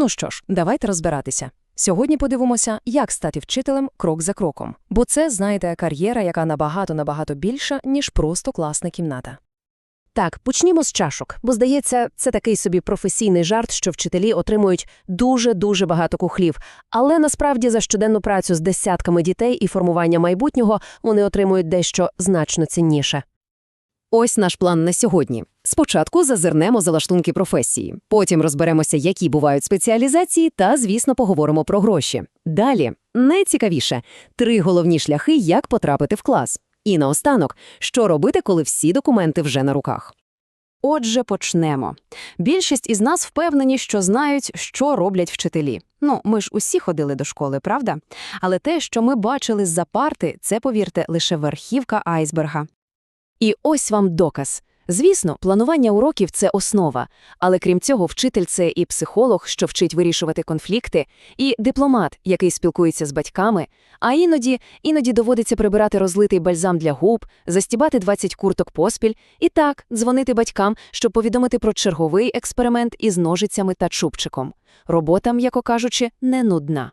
Ну що ж, давайте розбиратися. Сьогодні подивимося, як стати вчителем крок за кроком. Бо це, знаєте, кар'єра, яка набагато-набагато більша, ніж просто класна кімната. Так, почнімо з чашок, бо, здається, це такий собі професійний жарт, що вчителі отримують дуже-дуже багато кухлів. Але насправді за щоденну працю з десятками дітей і формування майбутнього вони отримують дещо значно цінніше. Ось наш план на сьогодні. Спочатку зазирнемо за лаштунки професії, потім розберемося, які бувають спеціалізації, та, звісно, поговоримо про гроші. Далі, найцікавіше – три головні шляхи, як потрапити в клас. І наостанок, що робити, коли всі документи вже на руках. Отже, почнемо. Більшість із нас впевнені, що знають, що роблять вчителі. Ну, ми ж усі ходили до школи, правда? Але те, що ми бачили з-за парти, це, повірте, лише верхівка айсберга. І ось вам доказ. Звісно, планування уроків – це основа, але крім цього, вчитель – це і психолог, що вчить вирішувати конфлікти, і дипломат, який спілкується з батьками, а іноді, іноді доводиться прибирати розлитий бальзам для губ, застібати 20 курток поспіль і так, дзвонити батькам, щоб повідомити про черговий експеримент із ножицями та чубчиком. Робота, м'яко кажучи, не нудна.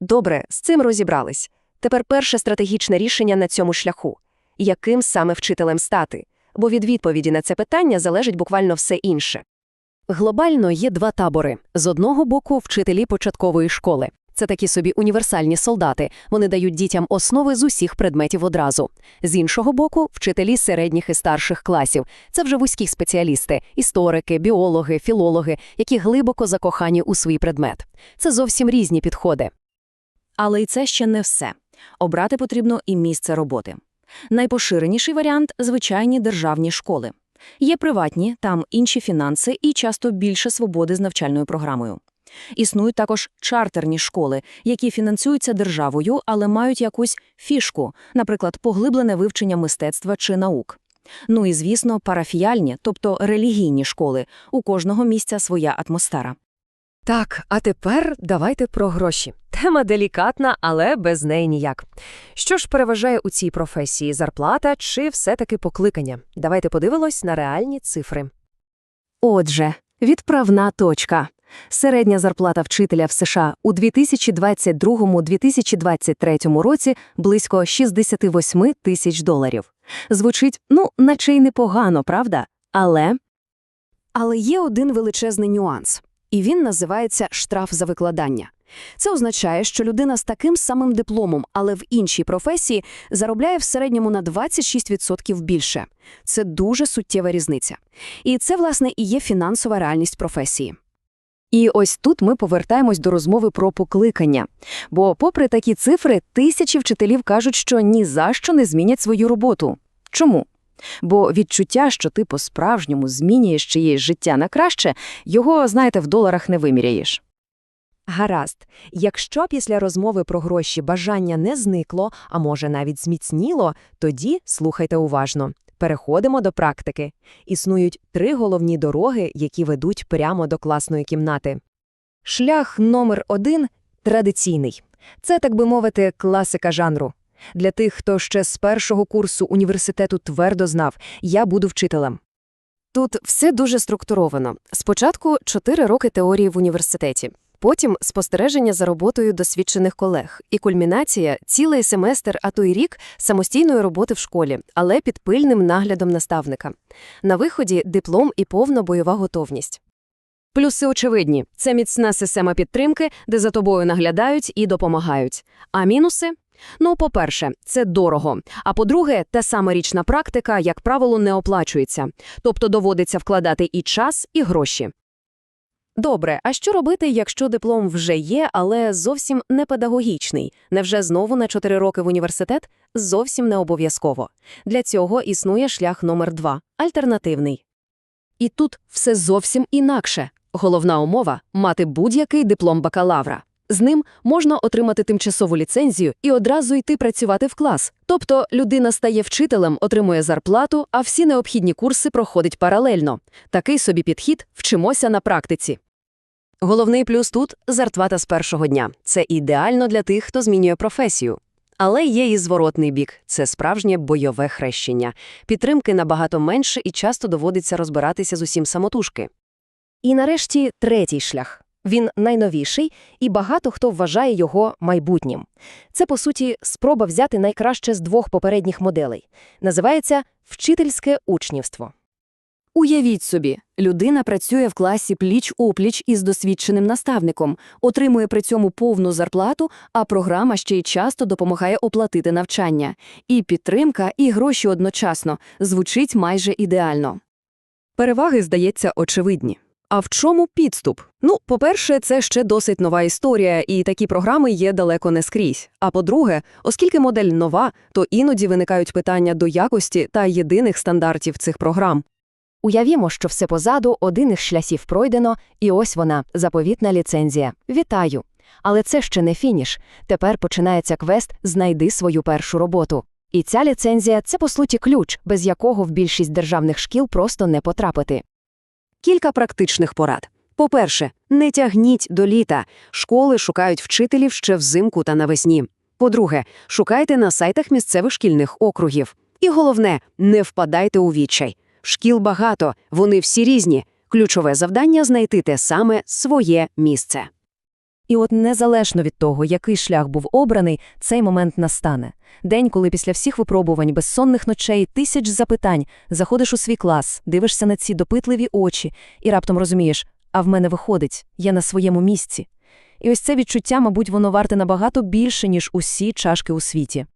Добре, з цим розібрались. Тепер перше стратегічне рішення на цьому шляху. Яким саме вчителем стати? Бо від відповіді на це питання залежить буквально все інше. Глобально є два табори. З одного боку – вчителі початкової школи. Це такі собі універсальні солдати. Вони дають дітям основи з усіх предметів одразу. З іншого боку – вчителі середніх і старших класів. Це вже вузькі спеціалісти – історики, біологи, філологи, які глибоко закохані у свій предмет. Це зовсім різні підходи. Але й це ще не все. Обрати потрібно і місце роботи. Найпоширеніший варіант – звичайні державні школи. Є приватні, там інші фінанси і часто більше свободи з навчальною програмою. Існують також чартерні школи, які фінансуються державою, але мають якусь фішку, наприклад, поглиблене вивчення мистецтва чи наук. Ну і, звісно, парафіяльні, тобто релігійні школи. У кожного місця своя атмосфера. Так, а тепер давайте про гроші. Тема делікатна, але без неї ніяк. Що ж переважає у цій професії – зарплата чи все-таки покликання? Давайте подивимось на реальні цифри. Отже, відправна точка. Середня зарплата вчителя в США у 2022-2023 році близько 68 тисяч доларів. Звучить, ну, наче й непогано, правда? Але Але є один величезний нюанс, і він називається штраф за викладання. Це означає, що людина з таким самим дипломом, але в іншій професії, заробляє в середньому на 26% більше. Це дуже суттєва різниця. І це, власне, і є фінансова реальність професії. І ось тут ми повертаємось до розмови про покликання. Бо, попри такі цифри, тисячі вчителів кажуть, що ні за що не змінять свою роботу. Чому? Бо відчуття, що ти по-справжньому змінюєш чиєсь життя на краще, його, знаєте, в доларах не виміряєш. Гаразд, якщо після розмови про гроші бажання не зникло, а може навіть зміцніло, тоді слухайте уважно. Переходимо до практики. Існують три головні дороги, які ведуть прямо до класної кімнати. Шлях номер один – традиційний. Це, так би мовити, класика жанру. Для тих, хто ще з першого курсу університету твердо знав «я буду вчителем». Тут все дуже структуровано. Спочатку 4 роки теорії в університеті, потім спостереження за роботою досвідчених колег, і кульмінація – цілий семестр, а то й рік самостійної роботи в школі, але під пильним наглядом наставника. На виході – диплом і повна бойова готовність. Плюси очевидні – це міцна система підтримки, де за тобою наглядають і допомагають. А мінуси? Ну, по-перше, це дорого. А по-друге, та сама річна практика, як правило, не оплачується. Тобто доводиться вкладати і час, і гроші. Добре, а що робити, якщо диплом вже є, але зовсім не педагогічний? Невже знову на 4 роки в університет? Зовсім не обов'язково. Для цього існує шлях номер 2 – альтернативний. І тут все зовсім інакше. Головна умова – мати будь-який диплом бакалавра. З ним можна отримати тимчасову ліцензію і одразу йти працювати в клас. Тобто людина стає вчителем, отримує зарплату, а всі необхідні курси проходить паралельно. Такий собі підхід вчимося на практиці. Головний плюс тут – зарплата з першого дня. Це ідеально для тих, хто змінює професію. Але є і зворотний бік – це справжнє бойове хрещення. Підтримки набагато менше і часто доводиться розбиратися з усім самотужки. І нарешті третій шлях. Він найновіший, і багато хто вважає його майбутнім. Це, по суті, спроба взяти найкраще з двох попередніх моделей. Називається «вчительське учнівство». Уявіть собі, людина працює в класі пліч-опліч із досвідченим наставником, отримує при цьому повну зарплату, а програма ще й часто допомагає оплатити навчання. І підтримка, і гроші одночасно. Звучить майже ідеально. Переваги, здається, очевидні. А в чому підступ? Ну, по-перше, це ще досить нова історія, і такі програми є далеко не скрізь. А по-друге, оскільки модель нова, то іноді виникають питання до якості та єдиних стандартів цих програм. Уявімо, що все позаду, один із шляхів пройдено, і ось вона, заповітна ліцензія. Вітаю! Але це ще не фініш. Тепер починається квест «Знайди свою першу роботу». І ця ліцензія – це, по суті, ключ, без якого в більшість державних шкіл просто не потрапити. Кілька практичних порад. По-перше, не тягніть до літа. Школи шукають вчителів ще взимку та навесні. По-друге, шукайте на сайтах місцевих шкільних округів. І головне, не впадайте у відчай. Шкіл багато, вони всі різні. Ключове завдання – знайти те саме своє місце. І от незалежно від того, який шлях був обраний, цей момент настане. День, коли після всіх випробувань, безсонних ночей, тисяч запитань, заходиш у свій клас, дивишся на ці допитливі очі і раптом розумієш, а в мене виходить, я на своєму місці. І ось це відчуття, мабуть, воно варте набагато більше, ніж усі чашки у світі.